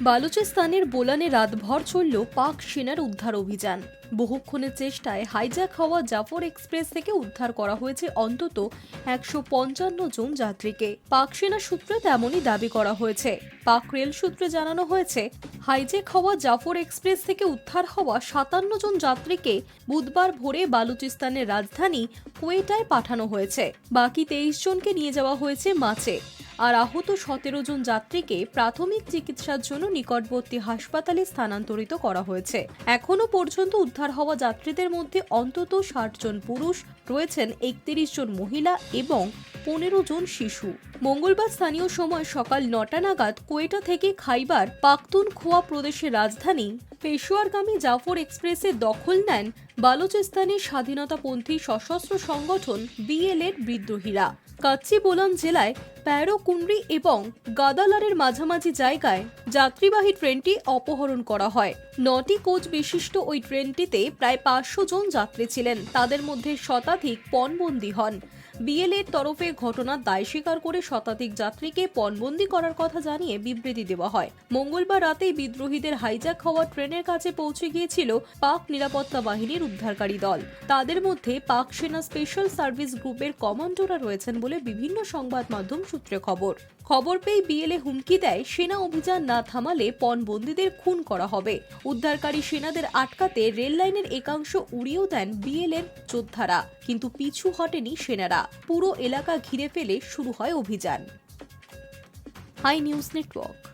বালুচিস্তানের বোলানে রাতভর চলল পাক সেনার উদ্ধার অভিযান। বহুক্ষণের চেষ্টায় হাইজ্যাক হওয়া জাফর এক্সপ্রেস থেকে উদ্ধার করা হয়েছে অন্তত একশো পঞ্চান্ন জন যাত্রীকে। পাক সেনা সূত্রে তেমনই দাবি করা হয়েছে। পাক রেল সূত্রে জানানো হয়েছে, হাইজ্যাক হওয়া জাফর এক্সপ্রেস থেকে উদ্ধার হওয়া সাতান্ন জন যাত্রীকে বুধবার ভোরে বালুচিস্তানের রাজধানী কুয়েটায় পাঠানো হয়েছে। বাকি তেইশ জনকে নিয়ে যাওয়া হয়েছে মাচে আর আহত সতেরো জন যাত্রীকে প্রাথমিক চিকিৎসার জন্য নিকটবর্তী হাসপাতালে স্থানান্তরিত করা হয়েছে। এখনও পর্যন্ত উদ্ধার হওয়া যাত্রীদের মধ্যে অন্তত ষাট জন পুরুষ, রয়েছেন একত্রিশ জন মহিলা এবং পনেরো জন শিশু। মঙ্গলবার স্থানীয় সময় সকাল নটা নাগাদ কোয়েটা থেকে খাইবার পাখতুন খোয়া প্রদেশের রাজধানী পেশোয়ারগামী জাফর এক্সপ্রেসে দখল নেন বালুচিস্তানের স্বাধীনতাপন্থী সশস্ত্র সংগঠন বিএলএর বিদ্রোহীরা। কাচ্চি বোলান জেলায় প্যারোকুন্ড্রি এবং গাদালারের মাঝামাঝি জায়গায় যাত্রীবাহী ট্রেনটি অপহরণ করা হয়। নটি কোচ বিশিষ্ট ওই ট্রেনটিতে প্রায় পাঁচশো জন যাত্রী ছিলেন। তাদের মধ্যে শতাধিক পণবন্দী হন। বিএলএর তরফে ঘটনার দায় স্বীকার করে শতাধিক যাত্রীকে পণবন্দি করার কথা জানিয়ে বিবৃতি দেওয়া হয়। মঙ্গলবার রাতেই বিদ্রোহীদের হাইজ্যাক হওয়া ট্রেনের কাছে পৌঁছে গিয়েছিল পাক নিরাপত্তা বাহিনীর উদ্ধারকারী দল। তাদের মধ্যে পাক সেনা স্পেশাল সার্ভিস গ্রুপের কমান্ডোরা রয়েছেন বলে বিভিন্ন সংবাদ মাধ্যম সূত্রে খবর। খবর পেয়ে বিএলএ হুমকি দেয়, সেনা অভিযান না থামালে পণবন্দীদের খুন করা হবে। উদ্ধারকারী সেনাদের আটকাতে রেল লাইনের একাংশ উড়িয়েও দেন বিএলএর যোদ্ধারা, কিন্তু পিছু হটেনি সেনারা। পুরো এলাকা ঘিরে ফেলে শুরু হয় অভিযান। Hi news network.